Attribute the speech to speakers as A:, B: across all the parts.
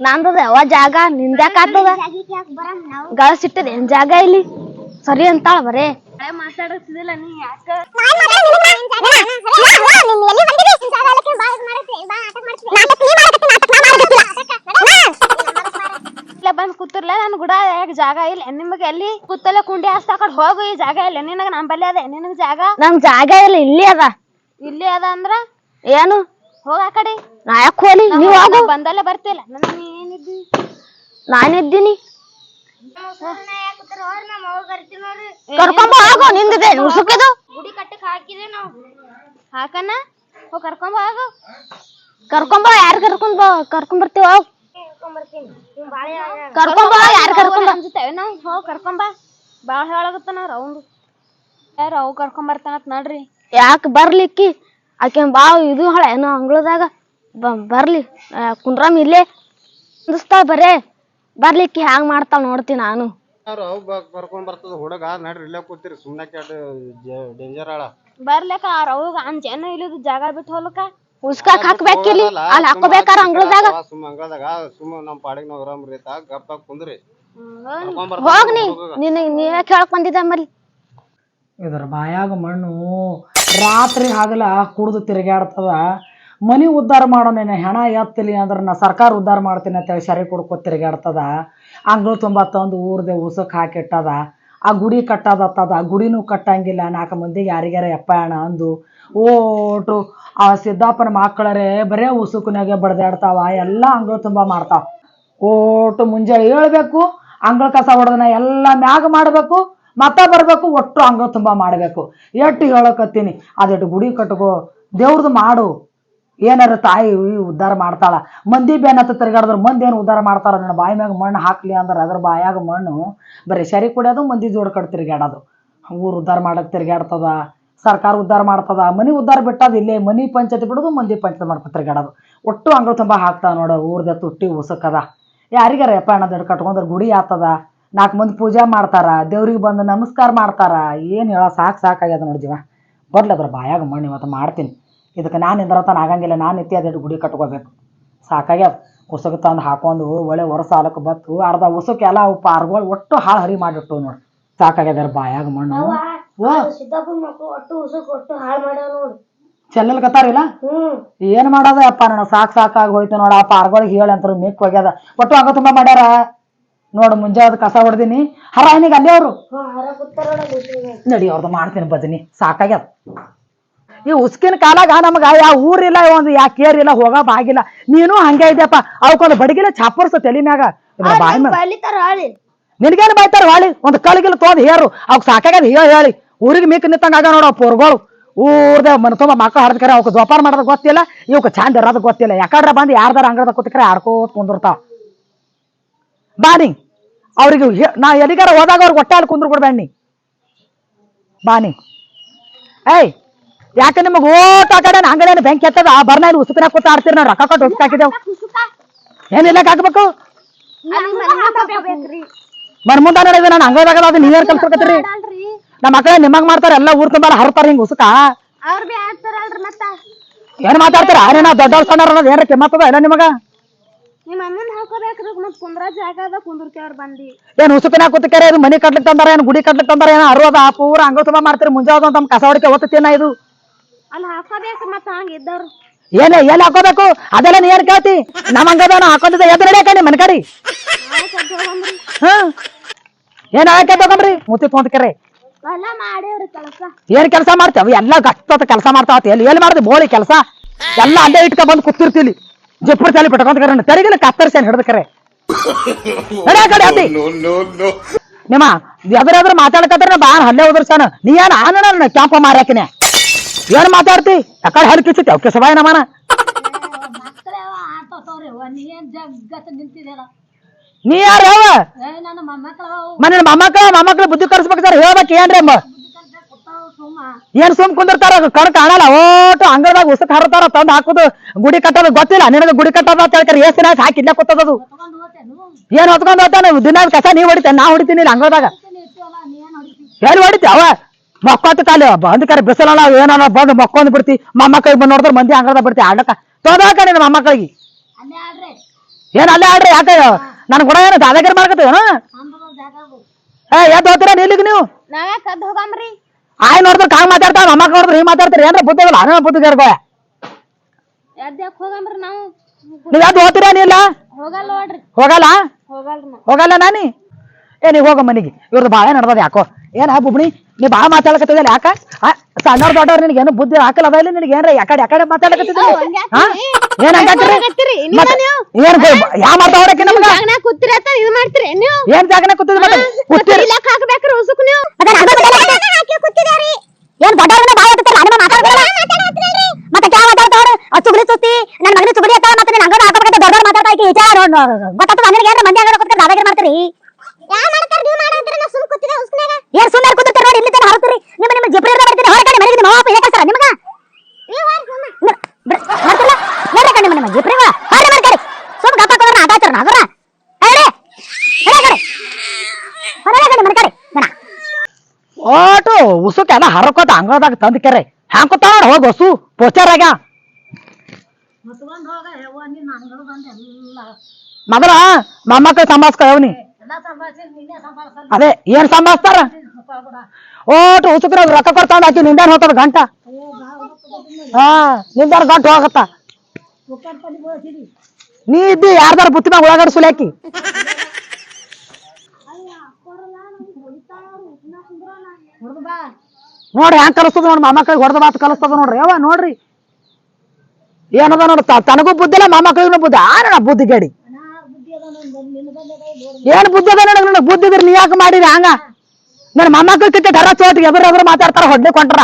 A: ನಂದದ ಯಾವ ಜಾಗ ನಿಂದ್ಯಾಕ ಆತದ ಗಳಸಿಟ್ಟದ ಏನ್ ಜಾಗ ಇಲ್ಲಿ? ಸರಿ ಅಂತಾಳ ಬರೇ. ಮಾತಾಡಿಸಿದಿಲ್ಲ ನೀ ಯಾಕ? ಇಲ್ಲ ಬಂದ್ ಕೂತಿರ್ಲ ನನ್ ಗುಡ ಯಾಕ ಜಾಗ ಇಲ್ಲ? ನಿಮಗೆ ಎಲ್ಲಿ? ಕೂತಲ್ಲ ಕುಂಡಿ ಹಸ್ತ ಕಡೆ ಹೋಗು ಈ ಜಾಗ ಇಲ್ಲ. ನಿನಗ ನಮ್ ಬಲ್ಲಿ ಅದ? ನಿನಗ ಜಾಗ? ನಮ್ ಜಾಗ ಇಲ್ಲ ಇಲ್ಲಿ ಅದ. ಇಲ್ಲಿ ಅದ ಅಂದ್ರ? ಏನು? ಹೋಗ ಆ ಕಡೆ. ನಾ ಯಾಕೆ ಹೋಲಿ? ನೀವ್ ಹೋಗು ಬಂದಲ್ಲೇ ಬರ್ತಿಲ್ಲ ನಾನಿದ್ದೀನಿ ಕರ್ಕೊಂಬ ಹೋಗು ನಿಂದಿದೆ. ಉಸುಕದು ಗುಡಿ ಕಟ್ಟಕ್ ಹಾಕಿದೆ ನಾವು. ಹಾಕನ ಹೋಗ್ ಕರ್ಕೊಂಬ ಹೋಗು. ಕರ್ಕೊಂಬ ಯಾರು ಕರ್ಕೊಂಡ್ ಬರ್ತೀವ? ಹೋಗ್ ಕರ್ಕೊಂಬ? ಯಾರು ಕರ್ಕೊಂಡ್ ನಾವು ಹೋಗ್ ಕರ್ಕೊಂಬ. ಬಾಳ ಹೇಳಾಗತ್ತ ನಾವ್ ರೌಂಡ್. ಯಾರು ಅವ್ ಕರ್ಕೊಂಡ್ ಬರ್ತಾನತ್ ನೋಡ್ರಿ. ಯಾಕೆ ಬರ್ಲಿಕ್ಕಿ? ಆಕೆ ಬಾ ಇದು ಹಳೆ ಏನೋ ಅಂಗಳದಾಗ. ಬರ್ಲಿ. ಆ, ಕುಂಡ್ರಮ್ ಇಲ್ಲೇ. ಕುಂದಿಸ್ತಾಳ ಬರೇ ಬರ್ಲಿಕ್ಕಿ ಹ್ಯಾಂಗ್ ಮಾಡ್ತಾಳ ನೋಡ್ತೀನಿ ನಾನು.
B: ಯಾರು ಅವ್ ಬ- ಕರ್ಕೊಂಡ್ ಬರ್ತದ ಹುಡುಗ. ನಡ್ರಿ ಇಲ್ಲೇ ಕೂತಿರಿ. ಸುಮ್ಮನೆ ಕೆಟ್ಟ ಡೇಂಜರ್ ಆಳ.
A: ಬರ್ಲಿಕ್ಕ ಅವ್ಗ ಅಂಜೇನು ಇಲ್ಲದ ಜಾಗ ಬಿಟ್ಟು ಹೋಲಕ ಉಸ್ಕಾಕ್ ಹಾಕ್ಬೇಕಿಲ್ಲಿ? ಅಲ್ಲಿ ಹಾಕೋಬೇಕಾರ ಅಂಗಳದಾಗ?
B: ಸುಮ್ಮ ಅಂಗಳದಾಗ. ಸುಮ್ಮ ನಮ್ಮ ಪಾಡಿಗೆ ನಾವ್ ಇರಮ್ರಿ ತಾ ಗಪ್ಪ ಕುಂದ್ರಿ.
A: ಹೋಗ್ ನೀ. ನಿನ್ನ ನೀವೇ ಕೇಳಕ್ ಬಂದಿದ್ದೆ ಮಲ್ಲಿ
C: ಇದರ ಬಾಯಾಗ ಮಣ್ಣು ರಾತ್ರಿ ಹಗಲ ಕುಡಿದು ತಿರುಗಾಡ್ತದ ಮನಿ ಉದ್ಧಾರ ಮಾಡೋನೇನ, ಹೆಣ ಎತ್ತಲಿ ಅಂದ್ರೆ ನಾ ಸರ್ಕಾರ ಉದ್ಧಾರ ಮಾಡ್ತೀನಿ ಅಂತೇಳಿ ಸರಿ ಕುಡ್ಕೊ ತಿರುಗಾಡ್ತದ ಅಂಗಳು ತುಂಬ ತಂದು ಊರ್ದೆ ಉಸಕ್ ಹಾಕಿಟ್ಟದ. ಆ ಗುಡಿ ಕಟ್ಟದತ್ತದ, ಆ ಗುಡಿನೂ ಕಟ್ಟಂಗಿಲ್ಲ, ನಾಲ್ಕು ಮಂದಿಗೆ ಯಾರಿಗಾರ ಎಪ್ಪ ಅಣ್ಣ ಅಂದು ಓಟು. ಆ ಸಿದ್ದಪ್ಪನ ಮಕ್ಕಳರೇ, ಬರೇ ಉಸುಕನಾಗೆ ಬಡ್ದಾಡ್ತಾವ, ಎಲ್ಲ ಅಂಗಳು ತುಂಬ ಮಾಡ್ತಾವ. ಓಟು ಮುಂಜಾನೆ ಹೇಳ್ಬೇಕು ಅಂಗಳ ಕಸ ಹೊಡೆದನ ಎಲ್ಲ ಮ್ಯಾಗ ಮಾಡಬೇಕು ಮತ್ತ ಬರಬೇಕು ಒಟ್ಟು ಅಂಗ ತುಂಬ ಮಾಡಬೇಕು. ಎಟ್ಟು ಹೇಳಕತ್ತೀನಿ, ಅದೆಟ್ಟು ಗುಡಿ ಕಟ್ಕೋ ದೇವ್ರದ್ದು ಮಾಡು. ಏನಾರ ತಾಯಿ ಉದ್ಧಾರ ಮಾಡ್ತಾಳ. ಮಂದಿ ಬೇನತ್ತ ತಿರ್ಗಾಡಿದ್ರೆ, ಮಂದಿ ಏನು ಉದ್ಧಾರ ಮಾಡ್ತಾರ ನನ್ನ ಬಾಯಿ ಮ್ಯಾಗ ಮಣ್ಣು ಹಾಕ್ಲಿ ಅಂದ್ರೆ ಅದ್ರ ಬಾಯಾಗ ಮಣ್ಣು, ಬರೀ ಸರಿ ಕುಡಿಯೋದು, ಮಂದಿ ಜೋಡ್ ಕಟ್ ತಿರ್ಗಾಡೋದು ಊರು ಉದ್ಧಾರ ಮಾಡಕ್ಕೆ ತಿರ್ಗಾಡ್ತದ ಸರ್ಕಾರ ಉದ್ಧಾರ ಮಾಡ್ತದ, ಮನಿ ಉದ್ಧಾರ ಬಿಟ್ಟದ ಇಲ್ಲೇ ಮನಿ ಪಂಚಾಯತಿ ಬಿಡೋದು, ಮಂದಿ ಪಂಚಾಯತ್ ಮಾಡ್ಕೊ ತಿರ್ಗಾಡೋದು ಒಟ್ಟು ಅಂಗಳ ತುಂಬ ಹಾಕ್ತಾವ ನೋಡು, ಊರ್ದ ತುಟ್ಟಿ ಉಸಕದ. ಯಾರಿಗಾರ ಯಪ್ಪ ಅಣ್ಣ ಕಟ್ಕೊಂಡ್ರೆ ಗುಡಿ ಆತದ ನಾಲ್ಕು ಮಂದಿ ಪೂಜೆ ಮಾಡ್ತಾರ ದೇವ್ರಿಗೆ ಬಂದು ನಮಸ್ಕಾರ ಮಾಡ್ತಾರ ಏನು ಹೇಳ ಸಾಕು ಸಾಕಾಗ್ಯದ ನೋಡಿ ಜೀವ. ಬರ್ಲಿ ಅದ್ರ ಬಾಯಾಗ ಮಣ್ಣು ಇವತ್ತು ಮಾಡ್ತೀನಿ. ಇದಕ್ಕೆ ನಾನು ಇಂದ್ರತನ ಆಗಂಗಿಲ್ಲ ನಾನು ನಿತ್ಯ ಅದೆರಡು ಗುಡಿ ಕಟ್ಕೋಬೇಕು. ಸಾಕಾಗ್ಯದ. ಉಸುಕ್ ತಂದು ಹಾಕೊಂಡು ಒಳ್ಳೆ ವರ್ಷ ಸಾಲಕ್ಕೆ ಬತ್ತು ಅರ್ಧ ಉಸುಕ್ ಎಲ್ಲ ಪಾರ್ಗಳು ಒಟ್ಟು ಹಾಳು ಹರಿ ಮಾಡಿಟ್ಟು ನೋಡಿ. ಸಾಕಾಗ್ಯದ ಬಾಯಾಗ ಮಣ್ಣು. ಚೆಲ್ಲಲ್ಕತ್ತಾರಿಲ್ಲ ಏನ್ ಮಾಡೋದಪ್ಪ ನೋಡ ಸಾಕು ಸಾಕ್ ಸಾಕಾಗಿ ಹೋಯ್ತು ನೋಡ ಆ ಪಾರ್ಗಳಿಗೆ ಹೇಳಿ ಮೇಕ್ ಮಿಕ್ ಹೋಗ್ಯದ. ಒಟ್ಟು ಹಂಗ ತುಂಬಾ ಮಾಡ್ಯಾರ? ನೋಡು ಮುಂಜಾನೆ ಕಸ ಹೊಡ್ದಿನಿ. ಹರ ಏನಿಗೆ ಅಲ್ಲೇ ಅವರು. ನಡಿ ಅವ್ರದ್ದು ಮಾಡ್ತೀನಿ ಬದನಿ. ಸಾಕಾಗ್ಯದ. ಈ ಉಸ್ಕಿನ ಕಾಲಾಗ ನಮಗ ಯಾವ ಊರಿಲ್ಲ ಒಂದು ಯಾ ಕೇರಿಲ್ಲ ಹೋಗ ಬಾಗಿಲ್ಲ ನೀನು ಹಂಗೆ ಇದೆಯಪ್ಪ. ಅವಕ್ಕೊಂದು ಬಡಗಿಲ್ಲ ಚಾಪರ್ಸ ತಲೆ ಮ್ಯಾಗ. ಬಾಯಿ ನಿನಗೇನು ಬೈತಾರ ಹೊಳಿ? ಒಂದು ಕಳಗಿಲ್ಲ ತೋದ್ ಹೇರು. ಅವ್ಕ ಸಾಕಾಗ್ಯದ ಹೇಳ ಹೇಳಿ. ಊರಿಗೆ ಮಿಕ್ ನಿತ್ತಂಗ ಆಗ ನೋಡ ಪೋರ್ಗಳು. ಊರ್ದ ಮನ ತುಂಬ ಮಕ್ಕಳು ಹಡ್ದಕರೆ ಅವಕ್ಕೆ ಜೋಪಾನ ಮಾಡೋದು ಗೊತ್ತಿಲ್ಲ ಇವಕ್ಕೆ ಚಂದ ಇರೋದು ಗೊತ್ತಿಲ್ಲ. ಯಾಕಡ್ರ ಬಂದು ಯಾರ್ದಾರ ಅಂಗಡದ ಕೂತ್ಕರೆ ಆಡ್ಕೋತ ಕುಂದಿರ್ತಾವ. ಬಾನಿ ಅವ್ರಿಗೆ ನಾ ಎಲ್ಲಿಗಾರ ಹೋದಾಗ ಅವ್ರಿಗೆ ಹೊಟ್ಟೆ ಕುಂದ್ರು ಬಿಡ್ಬೇಡ ನೀ. ಬಾನಿ ಏಯ್ ಯಾಕೆ ನಿಮಗೆ ಓಟ್ ಆ ಕಡೆ ಅಂಗಡಿಯನ್ನು ಬೆಂಕಿ ಎತ್ತದ ಬರ್ನ ಇಲ್ಲಿ ಉಸುಕಿನ ಕೂತ ಆಡ್ತೀರಿ ನಾವು ರೊಕ್ಕ ಕೊಟ್ಟು ಉಸುಕ್ ಹಾಕಿದೇವು. ಏನಿಲ್ಲ ಹಾಕ್ಬೇಕು ಮನ್ ಮುಂದೆ ನಡೆದ ನಾನು ಹಂಗದಾಗ ಅದು ನೀವೇನ್ ಕಲ್ಸ್ಕೊತೀರಿ ನಮ್ಮ ಮಕ್ಕಳ ನಿಮ್ಮಂಗ್ ಮಾಡ್ತಾರ ಎಲ್ಲ ಊರ್ ತುಂಬ ಹರ್ತಾರ ಹಿಂಗ್ ಉಸುಕ? ಏನ್ ಮಾತಾಡ್ತಾರ? ಆರೇನ ದೊಡ್ಡವ್ರ ಸಣ್ಣ ಏನ್ರ ಕೆಮ್ಮತ್ತದ ಏನ ನಿಮಗ?
A: ನಿಮ್ಮ ಅಮ್ಮನ್ ಹಾಕೋಬೇಕ್ರಿ ಮತ್ ಕುಂದ್ರ ಜಾಗ ಅದ ಕುಂದಿರ್ತೇವ್ರ ಬಂದಿ.
C: ಏನ್ ಉಸುಕನ ಕೂತಕ್ಯಾರ? ಇದು ಮನಿ ಕಟ್ಲಿಕ್ ತಂದಾರ ಏನ್ ಗುಡಿ ಕಟ್ಲಿಕ್ ತಂದಾರ ಏನ ಆ ಪೂರ ಹಂಗ ತುಂಬ ಮಾಡ್ತೀರಿ? ಮುಂಜಾವ ತಮ್ ಕಸ ಹೊಡಿಕೆ ಒತ್ತೇನ ಇದು.
A: ಅಲ್ಲಿ ಹಾಕೋಬೇಕ್ರಿ ಮತ್ತ ಹಂಗ ಇದ್ದವ್ರು?
C: ಏನ ಎಲ್ಲಿ ಹಾಕೋಬೇಕು? ಅದೆಲ್ಲ ನೀ ಏನ್ ಕೇಳ್ತಿ? ನಮ್ಮಂಗದ ನಾ ಹಾಕೊಂಡಿದ್ದ ಎದ್ ನಡಿಯಕ ನಿಮ್ ಮನ್ಕಡಿ ಹ್ಮ್ ಏನ್ ಹಾಕಿ ತಗೊಂಬ್ರಿ ಮುತ್ತಿ ತೊಂದ್ಕರೆ.
A: ಎಲ್ಲ ಮಾಡೇವ್ರಿ ಕೆಲಸ.
C: ಏನ್ ಕೆಲಸ ಮಾಡ್ತೇವ ಎಲ್ಲ ಕಷ್ಟ ಕೆಲಸ ಮಾಡ್ತಾವ ಎಲ್ಲಿ ಎಲ್ಲಿ ಮಾಡ್ದೆ ಬೋಳಿ ಕೆಲಸ? ಎಲ್ಲ ಅಲ್ಲೇ ಇಟ್ಕೊಂಡ್ ಬಂದು ಕೂತಿರ್ತೀಲಿ. ಜಿಪ್ಪರ್ ಚಾಲಿ ಬಿಟ್ಕೊಂತ ಕರೆ ತೆರಿಗಿಲ್ಲ ಕತ್ತರಿಸಿ ಹಿಡಿದ ಕರೆ. ಕಡೆ ನಿಮ್ಮ ಎದುರೆದ್ರು ಮಾತಾಡಕತ್ರ ಬಾ ಹಲ್ಲೆ ಉದುರ್ಸಾನ ನೀ ಏನ್ ಆನ ಕ್ಯಾಂಪ ಮಾರ್ಯಾಕಿನ ಏನ್ ಮಾತಾಡ್ತಿ? ಯಾಕಡೆ ಹಲ್ ಕಿಚ್ಚು ಅವಕ್ಕೆ ಸಭಾಯ ನಮನ. ನೀ ಯಾರು ಹೇಳ? ಮನೆ ಮೊಮ್ಮಕ್ಕಳ ಮೊಮ್ಮಕ್ಕಳು ಬುದ್ಧಿ ಸರ್ ಹೇಳ್ಬೇಕು ಏನ್ರಿ ಅಮ್ಮ? ಏನ್ ಸುಮ್ ಕುಂದಿರ್ತಾರ ಕಣ್ ಕಾಣಲ್ಲ. ಓಟು ಅಂಗಡದಾಗ ಉಸಕ್ ಹರತಾರ ತಂದ್ ಹಾಕುದು ಗುಡಿ ಕಟ್ಟೋದು ಗೊತ್ತಿಲ್ಲ. ನಿನಗೆ ಗುಡಿ ಕಟ್ಟೋದ ಅಂತ ಹೇಳ್ತಾರೆ. ಏಸ್ ದಿನ ಹಾಕಿ ಇಲ್ಲೇ ಕೂತದದು ಏನ್ ಹೊತ್ಕೊಂಡ್ ಹೋಗ್ತಾನೆ? ದಿನ ಕಸ ನೀ ಹೊಡಿತೇನೆ ನಾ ಹೊಡಿತೀನಿ ಇಲ್ಲ ಅಂಗಡದಾಗ ಎಲ್ಲಿ ಹೊಡಿತಿ ಅವ? ಮಕ್ಕೋತ ಕಾಲಿ. ಬಂದ್ ಕರೆ ಬಿಸಿಲಲ್ಲ ಏನಾರ ಬಂದು ಮಕ್ಕೊಂದ್ ಬಿಡ್ತಿ. ಮೊಮ್ಮಕ್ಕಳಿಗೆ ಬಂದ್ ನೋಡಿದ್ರೆ ಮಂದಿ ಅಂಗಳದಾಗ ಬಿಡ್ತಿ ಆಡಕ. ತೋದಾಕ ನಿನ್ನ ಮೊಮ್ಮಕ್ಕಳಿಗೆ ಏನ್ ಅಲ್ಲೇ ಆಡ್ರಿ? ಯಾಕೆ? ನನ್ ಕೂಡ ಏನು? ದಾದಾಗಿರ್ ಮಾಡ್ಕತ್ತೇನ ಏ, ಎದ್ದು ಹೋಗ್ತೀರಾ ನಿಲ್ಲಿಗೆ ನೀವು?
A: ನಾವೇ ಕದ್ದು ಹೋಗಮ್ರಿ?
C: ಆಯ್ ನೋಡಿದ್ರೆ ಕಾಂಗ್ ಮಾತಾಡ್ತಾವ ಮೊಮ್ಮಕ್ಕ ನೋಡಿದ್ರೆ ಹಿಂಗ್ ಮಾತಾಡ್ತಾರೆ ಏನ್ರ ಬುದ್ಧಿ ಇಲ್ಲ ಅನ ಬುದ್ಧಿ ಗರ್ಭ
A: ಎದ್ಯಾಕ್ ನಾವು?
C: ನೀವ್ ಯಾವ್ದು ಹೋಗ್ತೀರಾ ನೀ ಇಲ್ಲ?
A: ಹೋಗಲ್ಲ ನೋಡ್ರಿ.
C: ಹೋಗಲ್ಲ?
A: ಹೋಗಲ್ರಿ ನಾವು.
C: ಹೋಗಲ್ಲ ನಾನಿ? ಏ ನೀ ಹೋಗ ಮನಿಗೆ ಇವ್ರದ್ದು ಬಾಳೆ ನಡ್ದದ ಯಾಕೋ? ಏನ ಬುಬ್ಣಿ ನೀ ಬಾ ಮಾತಾಡಕತ್ತಿದಲ್ಲ ಯಾಕ? ಸಣ್ಣವ್ರ ದೊಡ್ಡವ್ರ ನಿನಗೆ ಏನು ಬುದ್ಧಿ ಹಾಕಲ್ಲ ಅದ ಇಲ್ಲ ನಿನಗೆ ಏನ್ರ ಯಾಕಡೆ ಯಾಕಡೆ ಮಾತಾಡಕತ್ತಿದ್ದಿ ಹಾ? ಏನ್ ಹಂಗಾಕ್ರಿ? ಏನ್ ಯಾ ಮಾತಾಡಕ್ಕೆ ನಮ್ಗ?
A: ಜಾಗನ್ಯಾಗ ಕೂತಿರಿ ಅಂತ ಇದು ಮಾಡ್ತೀರಿ? ನೀವು?
C: ಏನ್ ಜಾಗನ ಕೂತಿದ್ ಮತ್ತೆ? ಕೂತಿರಿ.
A: ಹಾಕ್ಬೇಕ್ರಿ ಉಸುಕ್ ನೀವು
D: ಏನ್ ದೊಡ್ಡವ್ರನ್ನ ಬಾಯ್ ಹೊತ್ತಿರ್ತಾರ ಅಣ್ಣ ಮಾತಾಡ್ತಾರಲ್ಲ ಮತ್ತೆ ಕ್ಯಾ ಮಾತಾಡ್ತಾವ್ರು ಆ ಚುಗಲಿ ಸುತ್ತಿ ನನ್ನ ಮಗನ ಚುಗಲಿ ಅತ್ತ ಮತ್ತೆ ನಿನ್ನ ಅಂಗಡ ಹಾಕೋಬೇಕಂತ ದೊಡ್ಡವ್ರು ಮಾತಾಡ್ತಾ ಇಕ್ಕಿ ವಿಚಾರ ನೋಡ್ ನೋಡ್ ಗೊತ್ತಾಗ್ತದ ನನಗೆ ಏನ್ರ ಮಂದಿ ಅಂಗಡ ಕೂತ್ಕೊಂಡು ದಾದಾಗಿರಿ ಮಾಡ್ತೀರಿ ಯಾ ಮಾಡ್ತಾರ ನೀವು ಮಾಡ್ತಾರ ನಾ ಸುಮ್ ಕೂತಿದ್ದೆ ಉಸ್ನಾಗ ಏನ್ ಸುಮ್ಮನೆ ಕೂತಿರ್ತಾರ ನೋಡಿ ಇಲ್ಲಿ ತನ ಹರತ್ರಿ ನಿಮ್ಮ ನಿಮ್ಮ ಜಿಪ್ರಿ ಇರ್ದ ಬರ್ತೀರಿ ಹೊರಗಡೆ ಮನೆಗೆ ನಿಮ್ಮ ಅವ್ವ ಹೇಗೆ ಕಳ್ಸಾರ ನಿಮಗ ಮಾಡ್ತಿಲ್ಲ ನೋಡ್ರಿ ಕಣ್ಣು ನಿಮ್ಮ ಜಿಪ್ರಿ ಹೊರ ಮಾಡ್ಕರಿ ಸುಮ್ ಗಪ್ಪ ಕೊಡ್ರ ಆಟಾಚರ ನಗರ ಹೇಳಿ ಹೇಳಿ ಕಡೆ ಹೊರ ಕಡೆ ಮನೆ ಕಡೆ
C: ಓಟು ಉಸುಕ್ ಎಲ್ಲ ಹರಕೋತ ಅಂಗಳದಾಗ ತಂದ ಕೆರೆ ಹ್ಯಾಂಕೋತ ಹೋಗ ಹೊಸು ಪೋಸ್ಟರ್ ಆಗ ಮಗನ ಮೊಮ್ಮಕ್ಕಳು ಸಂಭಾಸ್ಕ ಅವನಿ ಅದೇ, ಏನ್ ಸಂಭಾಸ್ತಾರ ಓಟು ಉಸುಕ್ರ ರೊಕ್ಕ ಕೊಡ್ತಾವ ಆಕಿ ನಿಂದಾನ ಹೋಗ್ತದ ಗಂಟ. ಹಾ ನಿಂದಾನ ಗಂಟ ಹೋಗತ್ತ. ನೀ ಇದ್ದಿ ಯಾರ್ದಾರ ಬುತ್ತಿ ಮ್ಯಾಗ ಒಳಗಡೆ ಸುಲಾಕಿ ನೋಡ್ರಿ ಹ್ಯಾಂಗ ಕಲಿಸ್ತದ ನೋಡ್ರಿ ಮೊಮ್ಮಕ್ಕಳಿಗೆ ಹೊಡೆದ ಮಾತು ಕಲಿಸ್ತದ ನೋಡ್ರಿ. ಯಾವ ನೋಡ್ರಿ. ಏನದ ನೋಡ್ರಿ ತ- ತನಗೂ ಬುದ್ಧಿ ಇಲ್ಲ ಕೈಗೂ ಬುದ್ಧಿ ಆರಣ ಬುದ್ಧಿ ಗಡಿ. ಏನ್ ಬುದ್ಧಿ ಅದ ನೋಡ ನನಗೆ ಬುದ್ಧಿ ಇದ್ರೆ ನೀ ಯಾಕೆ ಮಾಡಿರಿ ಹಂಗ? ನನ್ನ ಕೈ ಕಿತ್ತ ಧರ ಚೋಟ್ರಿ ಎದುರು ಎದುರು ಮಾತಾಡ್ತಾರ ಹೊಡ್ನೆ ಕೊಂಟ್ರ.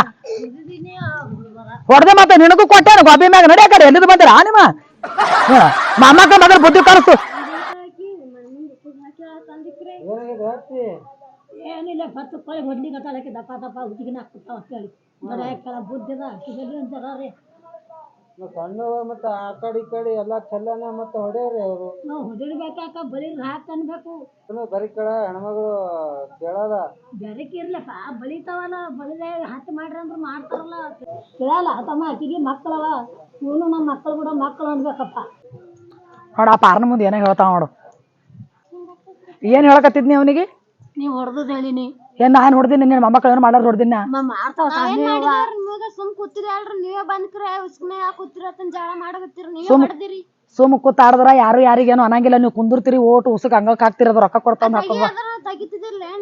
C: ಹೊಡೆದ ಮಾತ ನಿನಗೂ ಕೊಟ್ಟೇನು ಗೋಬಿ ಮ್ಯಾಗ ನಡಿ ಕಡೆ ಎಲ್ಲಿದ್ ಬಂದಿರ ನಿಮ್ಮ ಮೊಮ್ಮಕ್ಕಳ ಮೊದಲು ಬುದ್ಧಿ ಕಲಿಸ್ತು.
E: ಏನಿಲ್ಲ ಹತ್ತು ಕೊಳೆ ಹೊಡ್ಲಿಕ್ಕೆ ಕಟ್ಟಾಳಕ್ಕೆ ದಪ್ಪ ದಪ್ಪ ಹುಡುಗಿನ ಹಾಕ್ಬಿಡ್ತಾವ ಅಂತೇಳಿ. ಬರಾಕಲ್ಲ ಬುದ್ಧಿದ ಕಿಸಲಿ ಅಂತಾರ ರೀ.
B: ಸಣ್ಣವ ಮತ್ತ ಆ ಕಡೆ ಈ ಕಡೆ ಎಲ್ಲಾ ಚೆಲ್ಲನ ಮತ್ತ ಹೊಡೆಯವ್ರಿ ಅವ್ರು.
E: ನಾವು ಹೊಡಿರ್ಬೇಕಾಕ ಬಳಿ ಹಾಕ್ ಅನ್ಬೇಕು.
B: ಬರೀ ಕಡೆ ಹೆಣ್ಮಗಳು ಕೇಳದ
E: ಬೆರಕೆ ಇರ್ಲಪ್ಪ ಬಳಿತಾವಲ್ಲ ಬಳಿದೆ ಹತ್ತು ಮಾಡ್ರಿ ಅಂದ್ರೆ ಮಾಡ್ತಾರಲ್ಲ. ಕೇಳಲ್ಲ ತಮ್ಮ ಆಕಿಗೆ ಮಕ್ಕಳವ ಇವನು ನಮ್ಮ ಮಕ್ಕಳು ಕೂಡ ಮಕ್ಕಳು ಅನ್ಬೇಕಪ್ಪ.
C: ನೋಡ ಆ ಪಾರ್ನ ಮುಂದೆ ಏನೋ ಹೇಳ್ತಾವ ನೋಡು. ಏನ್ ಹೇಳಕತ್ತಿದ್ನಿ ಅವನಿಗೆ?
E: ನೀವು ಹೊಡೆದದ್ ಹೇಳಿನಿ.
C: ಏನ್ ನಾನ್ ಹೊಡ್ದಿನಿ ನಿನ್ನ ಮೊಮ್ಮಕ್ಕಳು ಏನು ಮಾಡಾರ ಹೊಡ್ದಿನ?
E: ಮಾಡ್ತಾವ
A: ಏನ್ ಮಾಡಿದ್ರಿ ನಿಮಗ ಸುಮ್ ಕೂತಿರಿ ಅಲ್ರಿ ನೀವೇ ಬಂದ್ಕ್ರ ಉಸ್ಕ್ನ ಯಾಕೆ ಕೂತಿರ ಅಂತ ಜಗಳ ಮಾಡಕತ್ತೀರಿ ನೀವೇ
C: ಸುಮ್- ಯಾರು ಯಾರಿಗೇನು ಅನ್ನಂಗಿಲ್ಲ ನೀವು ಕುಂದಿರ್ತೀರಿ ಓಟ್ ಉಸುಕ್ ಹಂಗಕ್ ಹಾಕ್ತಿರೋದು ರೊಕ್ಕ ಕೊಡ್ತಾವ್ ಹಾಕೋದ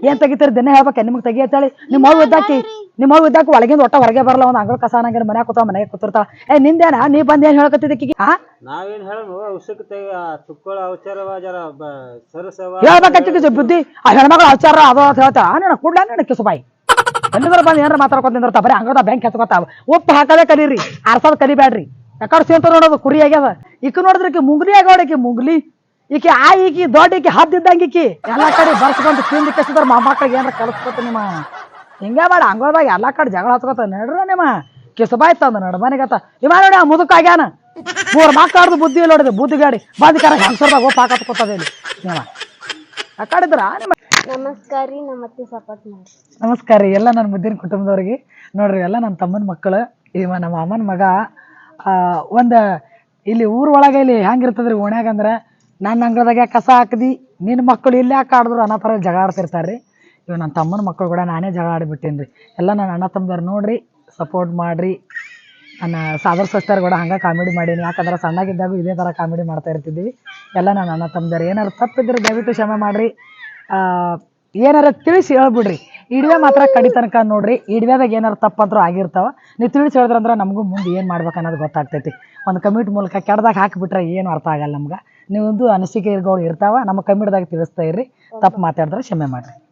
C: ಏನ್ ತೆಗಿತೀರಿ? ದಿನ ಹೇಳ್ಬೇಕ ನಿಮ್ಗೆ ತೆಗಿಯತ್ತಾಳಿ. ನಿಮ್ಮ ಅವ್ವ ಇದ್ದಾಕಿ ನಿಮ್ಮ ಇದ್ದಾಕ ಒಳಗಿಂದ ಒಟ್ಟ ಹೊರಗೆ ಬರಲ್ಲ ಒಂದ್ ಅಂಗಳ ಕಸ ಅನ್ನಂಗಿಲ್ಲ ಮನ್ಯಾಗ ಕೂತಾವ ಮನೆಗೆ ಕೂತಿರ್ತಾಳ. ಏ ನಿಂದೇನ? ನೀ ಬಂದ್ ಏನ್ ಹೇಳ್ಕತ್ತಿದ್ದಕ್ಕಿಗೆ ಹಾ
B: ನಾವೇನ್ ಹೇಳನು ಉಸುಕ್ ತೆಗಿ ತುಕ್ಕಳ ಅವಚಾರವ ಜರ ಸರಸವ
C: ಹೇಳ್ಬೇಕತ್ತಿದ್ದ ಬುದ್ಧಿ. ಆ ಹೆಣ್ಮಗಳ ಆಚಾರ ಅದು ಅಂತ ಹೇಳ್ತಾ ನನ್ನ ಕೂಡ್ಲ ನನ್ನ ಕಿಸುಬಾಯಿ ಎಲ್ಲಿದ್ರ ಬಂದು ಏನಾರ ಮಾತಾಡ್ಕೊತ ನಿಂದಿರ್ತಾವ ಬರೀ ಅಂಗಳದ ಬ್ಯಾಂಕ್ ಹೆಚ್ಕೊತಾವ ಉಪ್ಪು ಹಾಕದೇ ಕಲೀರಿ ಆರ್ಸೋದ್ ಕಲಿಬ್ಯಾಡ್ರಿ ಯಾಕಡೆ ಸೇರ್ತಾರ ನೋಡೋದು ಕುರಿ ಆಗ್ಯಾವ ಇಕ್ಕ ನೋಡಿದ್ರೆ ಮುಂಗ್ಲಿ ಆಗ್ಯಾವ ಮುಂಗ್ಲಿ. ಈಕಿ ಆ ಈಕಿ ದೊಡ್ಡ ಈಕಿ ಹದ್ದಿದ್ದಂಗ ಈಕಿ ಎಲ್ಲಾ ಕಡೆ ಬರ್ಸ್ಕೊಂತ ತಿಂದು ಕಸಿದ್ರ ಮೊಮ್ಮಕ್ಕಳಿಗೆ ಏನಾರ ಕಲಿಸ್ಕೊತ ನಿಮ್ಮ. ಹಿಂಗೆ ಬೇಡ ಹಂಗೋದಾಗ ಎಲ್ಲಾ ಕಡೆ ಜಗಳ ಹಚ್ಕೋತ ನಡ್ರ ನಿಮ್ಮ. ಕಿಸಬಾಯ್ತ ಅಂದ ನಡ ನಡ್ಮನಿಗತ್ತ ಇವ ನೋಡಿ ಆ ಮುದುಕ ಆಗ್ಯಾನ ಮೂರ್ ಮಾತಾಡ್ದು ಬುದ್ಧಿ ಇಲ್ಲ ನೋಡಿದೆ ಬುದ್ಧಿ ಗಾಡಿ ಬಾದಿ ಕರ ಹಂಸರ್ದಾಗ ಹಾಕತ್ಕೊತದೆ ಹಾಕತ್ಕೋತದ ಇಲ್ಲಿ. ಆ ಕಡಿದ್ರ ನಿಮ್ಮ.
A: ನಮಸ್ಕಾರ ರೀ ನಮ್ಮ ಅತ್ತಿ ಸಪೋರ್ಟ್ ಮಾಡಿ
C: ನಮಸ್ಕಾರ ರೀ ಎಲ್ಲ ನನ್ನ ಮುದ್ದಿನ ಕುಟುಂಬದವ್ರಿಗೆ. ನೋಡ್ರಿ ಎಲ್ಲ ನನ್ನ ತಮ್ಮನ ಮಕ್ಕಳು ಇವ ನಮ್ಮ ಅಮ್ಮನ ಮಗ ಆ, ಒಂದ್ ಇಲ್ಲಿ ಊರ್ ಒಳಗೆ ಇಲ್ಲಿ ಹೆಂಗಿರ್ತದ್ರಿ ಓಣ್ಯಾಗ ಅಂದ್ರೆ ನನ್ನ ಅಂಗಳದಾಗ ಕಸ ಹಾಕ್ದಿ? ನಿನ್ನ ಮಕ್ಕಳು ಇಲ್ಲೇ ಯಾಕೆ ಆಡಿದ್ರು? ಅನ್ನೋ ಥರ ಜಗಳ ಆಡ್ತಿರ್ತಾರೆ ರೀ ಇವ್ ನನ್ನ ತಮ್ಮನ ಮಕ್ಕಳು ಕೂಡ ನಾನೇ ಜಗಳ ಆಡಿಬಿಟ್ಟೇನಿ ರೀ ಎಲ್ಲ ನನ್ನ ಅಣ್ಣ ತಮ್ಮದವ್ರು ನೋಡಿರಿ ಸಪೋರ್ಟ್ ಮಾಡಿರಿ. ನನ್ನ ಸಾದರ್ ಸಿಸ್ಟರ್ ಕೂಡ ಹಂಗೆ ಕಾಮಿಡಿ ಮಾಡೀನಿ. ಯಾಕಂದ್ರೆ ಸಣ್ಣಗಿದ್ದಾಗ ಇದೇ ಥರ ಕಾಮಿಡಿ ಮಾಡ್ತಾ ಇರ್ತಿದ್ವಿ. ಎಲ್ಲ ನನ್ನ ಅಣ್ಣ ತಮ್ಮದವ್ರು. ಏನಾರು ತಪ್ಪಿದ್ರೆ ದಯವಿಟ್ಟು ಕ್ಷಮೆ ಮಾಡಿರಿ. ಏನಾರು ಏನಾರ ತಿಳಿಸಿ ಹೇಳ್ಬಿಡ್ರಿ. ಇಡ್ವೆ ಮಾತ್ರ ಕಡಿ ತನಕ ನೋಡ್ರಿ. ಇಡ್ವೆದಾಗ ಏನಾರು ತಪ್ಪಂದ್ರೂ ಆಗಿರ್ತಾವ. ನೀವು ತಿಳಿಸಿ ಹೇಳಿದ್ರಂದ್ರೆ ನಮಗೂ ಮುಂದೆ ಏನು ಮಾಡ್ಬೇಕು ಅನ್ನೋದು ಗೊತ್ತಾಗ್ತೈತಿ. ಒಂದು ಕಮಿಟ್ ಮೂಲಕ ಕೆಡ್ದಾಗ ಹಾಕಿಬಿಟ್ರೆ ಏನು ಅರ್ಥ ಆಗಲ್ಲ ನಮ್ಗೆ. ನೀವೊಂದು ಅನಿಸಿಕೆಗಳು ಇರ್ತಾವ ನಮ್ಮ ಕಮ್ಮಿಡ್ದಾಗ ತಿಳಿಸ್ತಾ ಇರ್ರಿ. ತಪ್ಪು ಮಾತಾಡಿದ್ರೆ ಕ್ಷಮೆ ಮಾಡ್ರಿ.